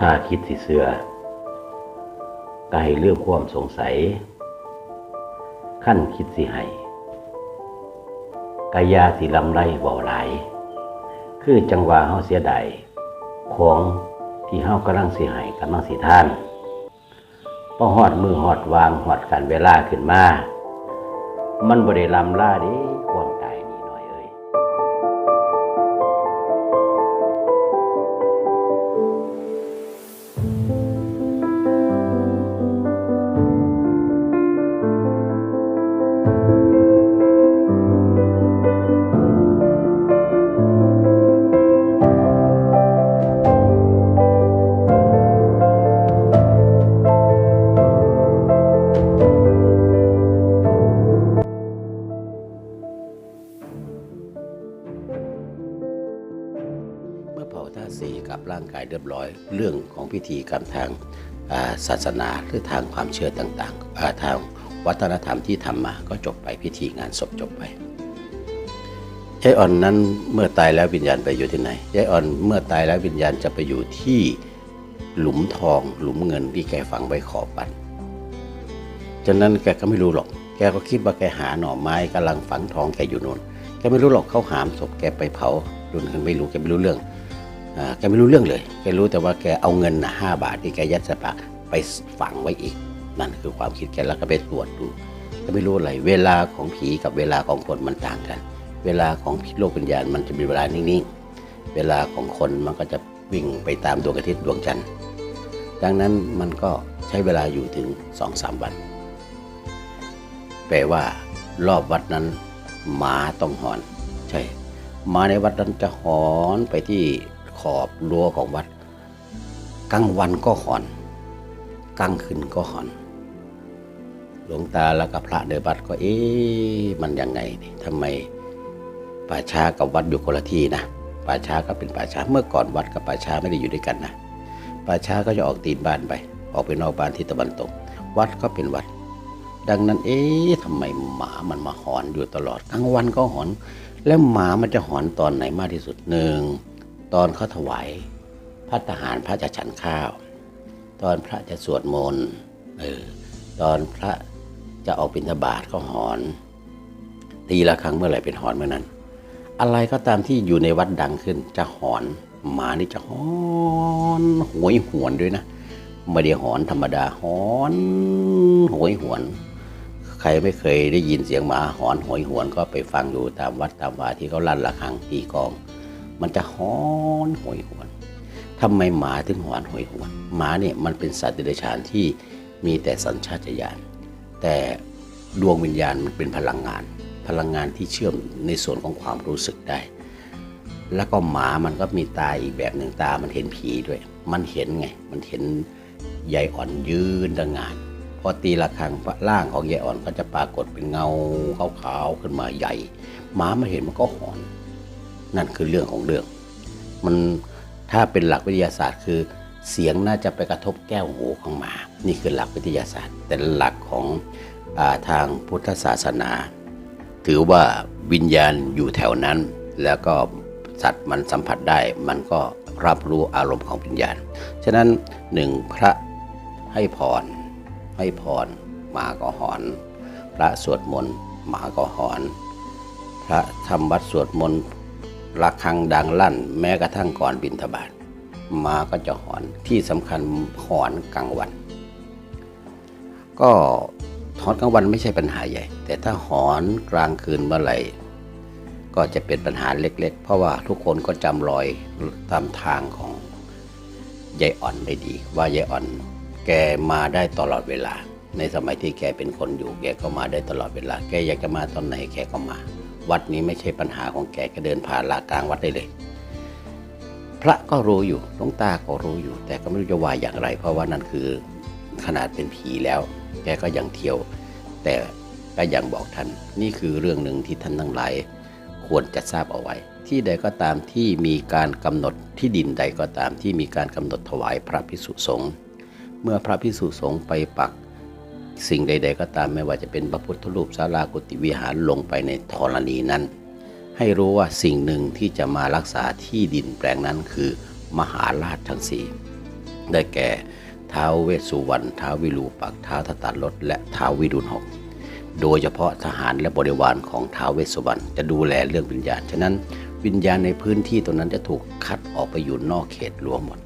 ถ้าคิดสิเสือก็ให้เรื่องความสงสัย ขั้นคิดสิให้กายาสิลำไรบ่หลาย คือจังหวะเฮาเสียดายของที่เฮากำลังสิให้กำลังสิท่านพอหอดมือหอดวางหอดกันเวลาขึ้นมา มันบ่ได้ลำล่าดิ ของพิธีกรรมทางศาสนาหรือทางความเชื่อต่างๆ ทางวัฒนธรรมที่ทำมาก็จบไปพิธีงานศพจบไปยายอ่อนนั้นเมื่อตายแล้ววิญญาณไปอยู่ที่ไหนยายอ่อนเมื่อตายแล้ววิญญาณจะไปอยู่ที่หลุมทอง หลุมเงินที่แกฝังไว้ขอบปันฉะนั้นแกก็ไม่รู้หรอก แกก็คิดว่าแกหาหน่อไม้กำลังฝังทองแกอยู่โน่น แกไม่รู้หรอกเขาหามศพแกไปเผาดุนกันไม่รู้แกไม่รู้เรื่อง แกไม่รู้เรื่องเลย แกรู้แต่ว่าแกเอาเงินห้าบาทที่แกยัดใส่ปากไปฝังไว้อีก นั่นคือความคิดแกแล้วก็ไปตรวจดูแกไม่รู้อะไร เวลาของผีกับเวลาของคนมันต่างกัน เวลาของโลกวิญญาณมันจะมีเวลานิ่งๆ เวลาของคนมันก็จะวิ่งไปตามดวงอาทิตย์ดวงจันทร์ ดังนั้นมันก็ใช้เวลาอยู่ถึงสองสามวัน แปลว่ารอบวัดนั้นหมาต้องหอน ใช่หมาในวัดนั้นจะหอนไปที่ ขอบรั้วของวัดกลางวันก็หอนกลางคืนก็หอน หลวงตาแล้วก็พระเดบัดก็เอ๊ะมันยังไงนี่ทำไมป่าช้ากับวัดอยู่คนละที่นะป่าช้าก็เป็นป่าช้าเมื่อก่อนวัดกับป่าช้าไม่ได้อยู่ด้วยกันนะป่าช้าก็จะออกตีนบ้านไป ออกไปนอกบ้านทิศตะวันตก วัดก็เป็นวัด ดังนั้น เอ๊ะทำไมหมามันมาหอนอยู่ตลอดกลางวันก็หอน แล้วหมามันจะหอนตอนไหนมากที่สุดหนึ่ง ตอนเขาถวายพระทหารพระจะฉันข้าว ตอนพระจะสวดมนต์เออตอนพระจะออกบิณฑบาตก็หอน ตีละครั้งเมื่อไหร่เป็นหอนเมื่อนั้น อะไรก็ตามที่อยู่ในวัดดังขึ้น จะหอนหมานี่จะหอนหวยหวนด้วยนะไม่ได้หอนธรรมดาหอนหวยหวน ใครไม่เคยได้ยินเสียงหมาหอนหวยหวนก็ไปฟังดูตามวัดตามวาที่เขาลั่นระฆังตีกอง มันจะหอนหวยหวนทำไมหมาถึงหอนหวยหวน หมาเนี่ยมันเป็นสัตว์เดรัจฉานที่มีแต่สัญชาตญาณแต่ดวงวิญญาณมันเป็นพลังงาน พลังงานที่เชื่อมในส่วนของความรู้สึกได้ แล้วก็หมามันก็มีตาอีกแบบหนึ่งตามันเห็นผีด้วย มันเห็นไง มันเห็นยายอ่อนยืนดังงาน พอตีระฆังร่างของยายอ่อนก็จะปรากฏเป็นเงาขาวๆขึ้นมาใหญ่ หมามาเห็นมันก็หอน นั่นคือเรื่องของเรื่อง มันถ้าเป็นหลักวิทยาศาสตร์ คือเสียงน่าจะไปกระทบแก้วหูของหมา นี่คือหลักวิทยาศาสตร์ แต่หลักของอาทางพุทธศาสนา ถือว่าวิญญาณอยู่แถวนั้น แล้วก็สัตว์มันสัมผัสได้ มันก็รับรู้อารมณ์ของวิญญาณ ฉะนั้นหนึ่งพระให้พร ให้พรหมาก็หอน พระสวดมนต์หมาก็หอน พระทำวัดสวดมนต์ ระฆังดังลั่น แม้กระทั่งก่อนบิณฑบาตหมาก็จะหอนที่สำคัญหอนกลางวัน ก็หอนกลางวันไม่ใช่ปัญหาใหญ่ แต่ถ้าหอนกลางคืนเมื่อไหร่ก็จะเป็นปัญหาเล็ก ๆ เพราะว่าทุกคนก็จำรอยตามทางของยายอ่อนได้ดี ว่ายายอ่อนแกมาได้ตลอดเวลา ในสมัยที่แกเป็นคนอยู่ แกก็มาได้ตลอดเวลา แกอยากจะมาตอนไหนแกก็มา วัดนี้ไม่ใช่ปัญหาของแกแกเดินผ่านลากลางวัดได้เลย พระก็รู้อยู่หลวงตาก็รู้อยู่ แต่ก็ไม่รู้จะว่าอย่างไร เพราะว่านั่นคือขนาดเป็นผีแล้ว แกก็ยังเที่ยว แต่ก็ยังบอกท่าน นี่คือเรื่องหนึ่งที่ท่านทั้งหลายควรจะทราบเอาไว้ ที่ใดก็ตามที่มีการกำหนดที่ดินใดก็ตามที่มีการกำหนดถวายพระพิสุสงฆ์เมื่อพระพิสุสงฆ์ไปปัก สิ่งใด ๆ ก็ตามไม่ว่าจะเป็นพระพุทธรูปศาลากุฏิวิหารลงไปในธรณีนั้น ให้รู้ว่าสิ่งหนึ่งที่จะมารักษาที่ดินแปลงนั้นคือมหาราชทั้งสี่ได้แก่ท้าวเวสสุวรรณท้าววิรูปักท้าวทตารถและท้าววิรุณหกโดยเฉพาะทหารและบริวารของท้าวเวสสุวรรณจะดูแลเรื่องวิญญาณฉะนั้นวิญญาณในพื้นที่ตรงนั้นจะถูกคัดออกไปอยู่นอกเขตหลวงหมด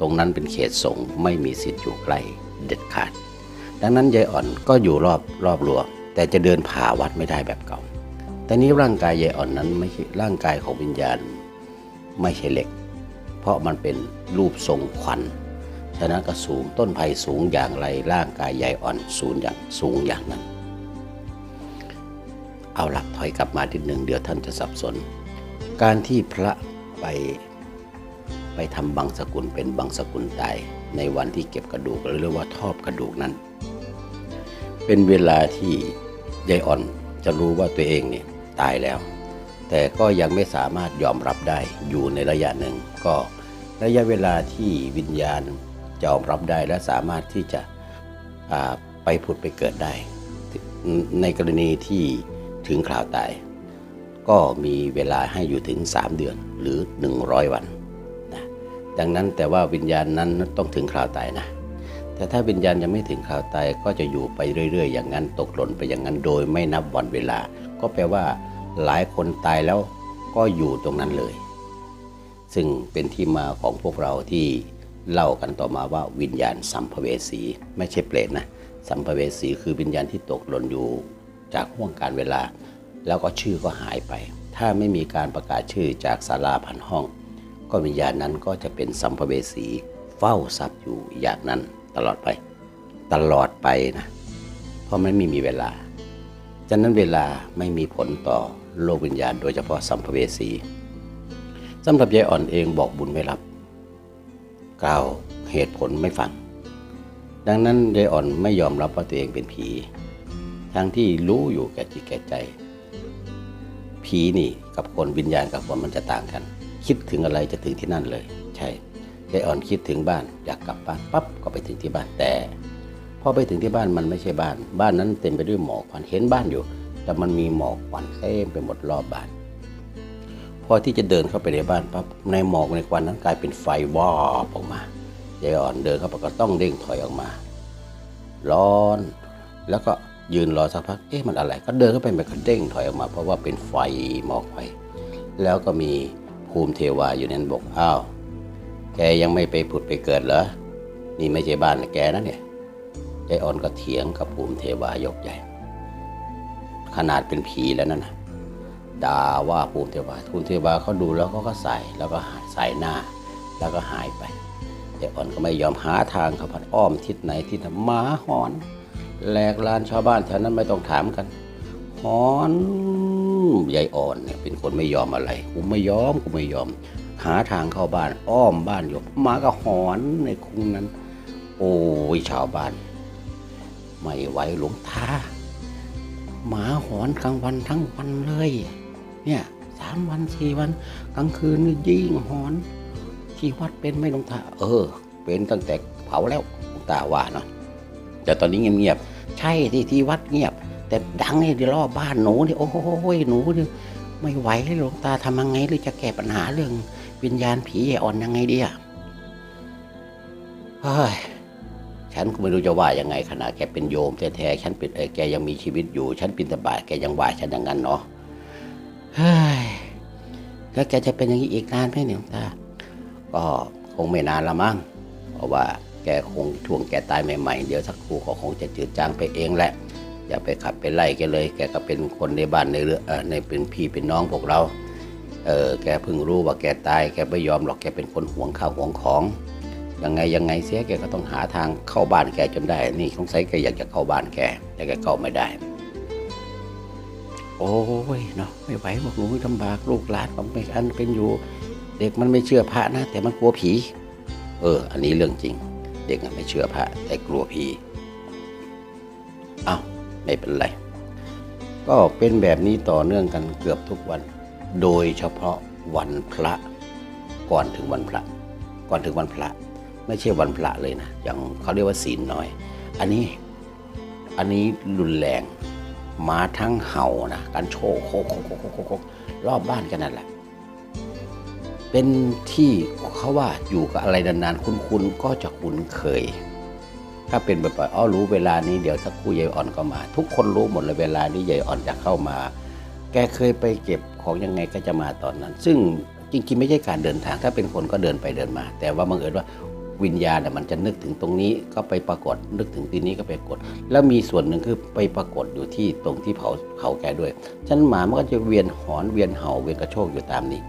ตรงนั้นเป็นเขตสงฆ์ไม่มีสิทธิ์อยู่ใกล้เด็ดขาด ดังนั้นยายอ่อนก็อยู่รอบรอบรั้วแต่จะเดินผ่าวัดไม่ได้แบบเก่า แต่นี้ร่างกายยายอ่อนนั้นไม่ใช่ร่างกายของวิญญาณ ไม่ใช่เหล็ก เพราะมันเป็นรูปทรงควันฉะนั้นก็สูงต้นไผ่สูงอย่างไรร่างกายยายอ่อนสูงอย่างสูงอย่างนั้น เอาหลักถอยกลับมาทีหนึ่งเดี๋ยวท่านจะสับสน การที่พระไปไปทำบังสกุลเป็นบังสกุลตายในวันที่เก็บกระดูกหรือเรียกว่าทอบกระดูกนั้น เป็นเวลาที่ยายอ่อนจะรู้ว่าตัวเองเนี่ยตายแล้ว แต่ก็ยังไม่สามารถยอมรับได้อยู่ในระยะหนึ่ง ก็ระยะเวลาที่วิญญาณยอมรับได้และสามารถที่จะไปผุดไปเกิดได้ ในกรณีที่ถึงคราวตาย ก็มีเวลาให้อยู่ถึง 3 เดือนหรือ 100 วันนะดังนั้นแต่ว่าวิญญาณนั้นต้องถึงคราวตายนะ แต่ถ้าวิญญาณยังไม่ถึงคราวตายก็จะอยู่ไปเรื่อย ๆ อย่างนั้นตกหล่นไปอย่างนั้นโดยไม่นับวันเวลา ก็แปลว่า หลายคนตายแล้วก็อยู่ตรงนั้นเลย ซึ่งเป็นที่มาของพวกเราที่เล่ากันต่อมาว่าวิญญาณสัมภเวสี ไม่ใช่เปรตนะ สัมภเวสีคือวิญญาณที่ตกหล่นอยู่จากห่วงการเวลา แล้วก็ชื่อก็หายไป ถ้าไม่มีการประกาศชื่อจากศาลาพันห้อง ก็วิญญาณนั้นก็จะเป็นสัมภเวสีเฝ้าทรัพย์อยู่อย่างนั้น ตลอดไป ตลอดไปนะ เพราะมันไม่มีเวลา ฉะนั้นเวลาไม่มีผลต่อโลกวิญญาณ โดยเฉพาะสัมภเวสีสำหรับยายอ่อนเองบอกบุญไม่รับ กล่าวเหตุผลไม่ฟัง ดังนั้นยายอ่อนไม่ยอมรับว่าตัวเองเป็นผี ทั้งที่รู้อยู่แก่จิตแก่ใจ ผีนี่กับคนวิญญาณกับคนมันจะต่างกัน คิดถึงอะไรจะถึงที่นั่นเลย ใช่ ยายอ่อนคิดถึงบ้านอยากกลับบ้านปั๊บก็ไปถึงที่บ้านแต่พอไปถึงที่บ้านมันไม่ใช่บ้าน บ้านนั้นเต็มไปด้วยหมอกควันเห็นบ้านอยู่ แต่มันมีหมอกควันเต็มไปหมดรอบบ้าน พอที่จะเดินเข้าไปในบ้านปั๊บในหมอกในควันนั้นกลายเป็นไฟวอบออกมายายอ่อนเดินเข้าไปก็ต้องเด้งถอยออกมา ร้อน แล้วก็ยืนรอสักพัก เอ๊ะมันอะไร ก็เดินเข้าไปมันก็เด้งถอยออกมา เพราะว่าเป็นไฟหมอกไฟแล้วก็มีภูมิเทวาอยู่ในนั้นบอกอ้าว แกยังไม่ไปผุดไปเกิดเหรอ นี่ไม่ใช่บ้านแกนะเนี่ยยายอ่อนก็เถียงกับภูมิเทวายกใหญ่ ขนาดเป็นผีแล้วนั่นนะด่าว่าภูมิเทวาภูมิเทวาเขาดูแล้วเขาก็ใส่แล้วก็ใส่หน้า แล้วก็หายไปยายอ่อนก็ไม่ยอมหาทางเขาพัดอ้อมทิศไหนทิศไหนหมาหอนแหลกลานชาวบ้านแถวนั้นไม่ต้องถามกันหอนยายอ่อนเนี่ยเป็นคนไม่ยอมอะไรกูไม่ยอมกูไม่ยอม หาทางเข้าบ้านอ้อมบ้านอยู่หมาก็หอนในคุงนั้น โอ้ยชาวบ้าน ไม่ไหวหลวงตาหมาหอนกลางวันทั้งวันเลย เนี่ยสามวันสี่วัน กลางคืนนี่ยิ่งหอนที่วัดเป็นไม่หลงตาเออ เป็นตั้งแต่เผาแล้วหลงตาว่าเนาะแต่ตอนนี้เงียบๆใช่ที่ที่วัดเงียบ แต่ดังนี่ดีรอบบ้านหนูนี่โอ้โหหนูนี่ไม่ไหวเลยหลวงตาทำยังไงหรือจะแก้ปัญหาเรื่อง วิญญาณผีอ่อนยังไงดีอะเฮ้ยฉันก็ไม่รู้จะว่ายังไงขนาดแกเป็นโยมแท้ๆฉันเป็นเออแกยังมีชีวิตอยู่ ฉันปินตบาตแกยังว่าฉันอย่างนั้นเนาะเฮ้ยแล้วแกจะเป็นอย่างนี้อีกนานไหมเนี่ยวตาก็คงไม่นานละมั้งเพราะว่าแกคงช่วงแกตายใหม่ๆ เดี๋ยวสักครู่ก็คงจะจืดจางไปเองแหละ อย่าไปขับไปไล่แกเลย แกก็เป็นคนในบ้านในเรือในเป็นพี่เป็นน้องพวกเรา เออแกเพิ่งรู้ว่าแกตายแกไม่ยอมหรอกแกเป็นคนหวงข้าวหวงของยังไงยังไงเสียแกก็ต้องหาทางเข้าบ้านแกจนได้ นี่สงสัยแกอยากจะเข้าบ้านแกแต่แกเข้าไม่ได้ โอ้ยเนาะไม่ไหวพวกหนูลำบากลูกหลานผมไม่อันเป็นอยู่ เด็กมันไม่เชื่อพระนะ แต่มันกลัวผี เออ อันนี้เรื่องจริง เด็กอะไม่เชื่อพระ แต่กลัวผีอ้าวไม่เป็นไร ก็เป็นแบบนี้ต่อเนื่องกันเกือบทุกวัน โดยเฉพาะวันพระก่อนถึงวันพระ ก่อนถึงวันพระ ไม่ใช่วันพระเลยนะ อย่างเขาเรียกว่าศีลน้อย อันนี้อันนี้รุนแรงมาทั้งเห่านะการโชว์โคกโคกโคกโคกรอบบ้านกันนั่นแหละ เป็นที่เขาว่าอยู่กับอะไรนานๆคุ้นๆก็จะคุ้นเคย ถ้าเป็นแบบอ๋อรู้เวลานี้เดี๋ยวสักครู่ยายอ่อนก็มา ทุกคนรู้หมดเลยเวลานี้ยายอ่อนจะเข้ามา แกเคยไปเก็บของยังไงก็จะมาตอนนั้น ซึ่งจริงๆไม่ใช่การเดินทาง ถ้าเป็นคนก็เดินไปเดินมา แต่ว่าบังเอิญว่าวิญญาณน่ะมันจะนึกถึงตรงนี้ก็ไปปรากฏนึกถึงที่นี้ก็ไปปรากฏ แล้วมีส่วนหนึ่งคือไปปรากฏอยู่ที่ตรงที่เผาเขาแกด้วย ฉันหมามันก็จะเวียนหอนเวียนเห่าเวียนกระโชกอยู่ตามนี้